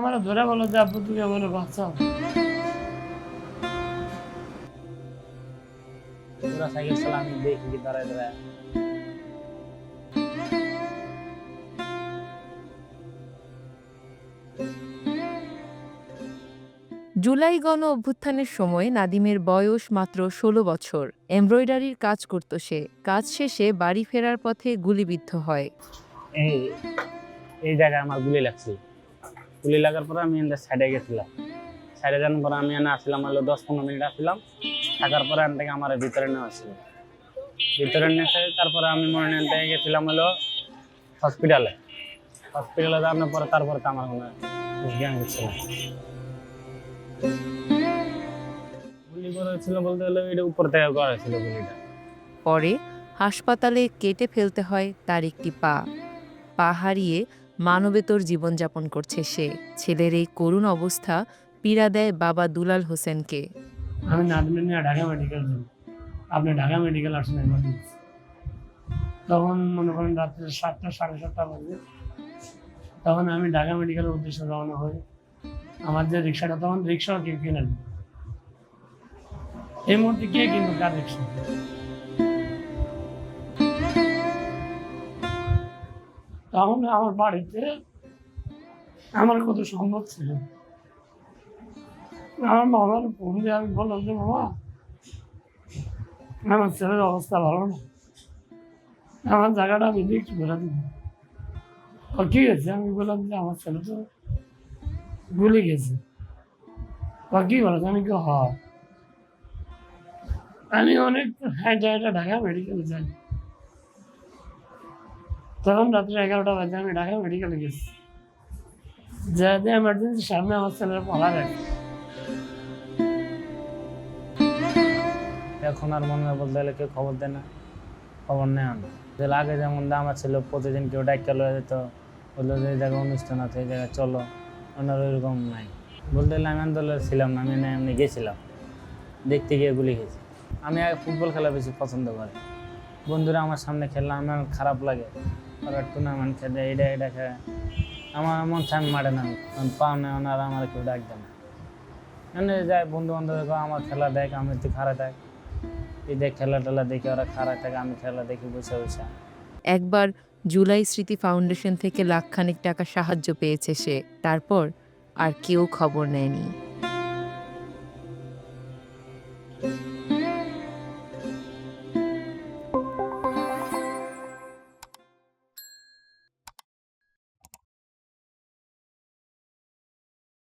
আমার ধরে বলো যে আব্বু তুমি বলে বাঁচাও। পুরা সাইকেল চালা আমি দেখি কি দাঁড়ায় দাঁড়ায় জুলাই গণ অভ্যুত্থানের সময় নাদিমের বয়স মাত্র ষোলো বছর। এমব্রয়ডারির কাজ করত সে। কাজ শেষে বাড়ি ফেরার পথে গুলিবিদ্ধ হয়। এই এই জায়গায় আমার গুলি লাগছিল গুলি লাগার পরে আমি এখান সাইডে গেছিলাম। সাইডে যাওয়ার পরে আমি এনে আসলাম হলো দশ পনেরো মিনিট আসলাম। থাকার পরে এখান থেকে আমার ভিতরে নেওয়া ছিল ভিতরে নিয়ে তারপরে আমি মনে থেকে গেছিলাম হলো হসপিটালে হসপিটালে যাওয়ার পরে তারপরে তো আমার কোনো জ্ঞান হচ্ছে না। করেছিল বলতে গেলে এটা উপর থেকে করা ছিল গুলিটা। পরে হাসপাতালে কেটে ফেলতে হয় তার একটি পা। পা হারিয়ে মানবেতর জীবনযাপন করছে সে। ছেলের এই করুণ অবস্থা পীড়া দেয় বাবা দুলাল হোসেনকে। আমি নিয়ে ঢাকা মেডিকেল যাই। আপনি ঢাকা মেডিকেল আসেন এমার্জেন্সি তখন মনে করেন রাত্রে সাতটা, সাড়ে সাতটা বাজে। তখন আমি ঢাকা মেডিকেলের উদ্দেশ্যে রওনা হই। আমার যে রিক্সাটা, তখন রিক্সাও কেউ কিনে এই মুহূর্তে কে কিন্তু কার রিক্সা? তখন আমার বাড়িতে আমার কত সম্ভব ছিল? আমার মামার ফোন দিয়ে আমি বললাম যে, মামা, আমার ছেলের অবস্থা ভালো না। আমার জায়গাটা আমি একটু ঘোরা দিব। আর কি হয়েছে আমি বললাম যে, আমার ছেলে তো ভুলে গেছে। কি বলেছে আমি কি হ আমি অনেক হ্যাঁ জায়গাটা ঢাকা মেডিকেলে যাই। তখন রাত্রে এগারোটা বাজে, আমি ঢাকা মেডিকেলে গেছি। যা যে এমার্জেন্সি সামনে আমার ছেলের পালা রাখি এখন আর মনে বলতে গেলে কেউ খবর দেয় না, খবর নেয় না। আগে যেমন আমার ছিল প্রতিদিন কেউ ডাক্তার লয়ে যেত, বলল যে জায়গায় অনুষ্ঠান আছে, এই জায়গায় চলো ওনার ওইরকম নাই। বলতে গেলে আমি আন্দোলনে ছিলাম না, আমি এমনি গেছিলাম। দেখতে গিয়ে গুলি খেয়েছি। আমি আগে ফুটবল খেলা বেশি পছন্দ করি। বন্ধুরা আমার সামনে খেললে আমার খারাপ লাগে। ಅವ್ರ ಟೂರ್ನಮೆಂಟ್ಸ್ ಇದೆ ಇಡೇ ಅವ ಅಮೌಂಟ್ ಚೆಂದ ಮಾಡ್ಯಾನ ನನ್ನ ಪಾವನೆ ಅವನಾರ ಆಮೇಲೆ ಕೂಡ ನನ್ನ যাই বন্ধু বান্ধব আমার খেলা দেখ, আমি একটু খারা দেখ এদের খেলা টেলা দেখি ওরা খারাপ থাকে, আমি খেলা দেখি বসে বসে একবার জুলাই স্মৃতি ফাউন্ডেশন থেকে লাখখানেক টাকা সাহায্য পেয়েছে সে। তারপর আর কেউ খবর নেয়নি।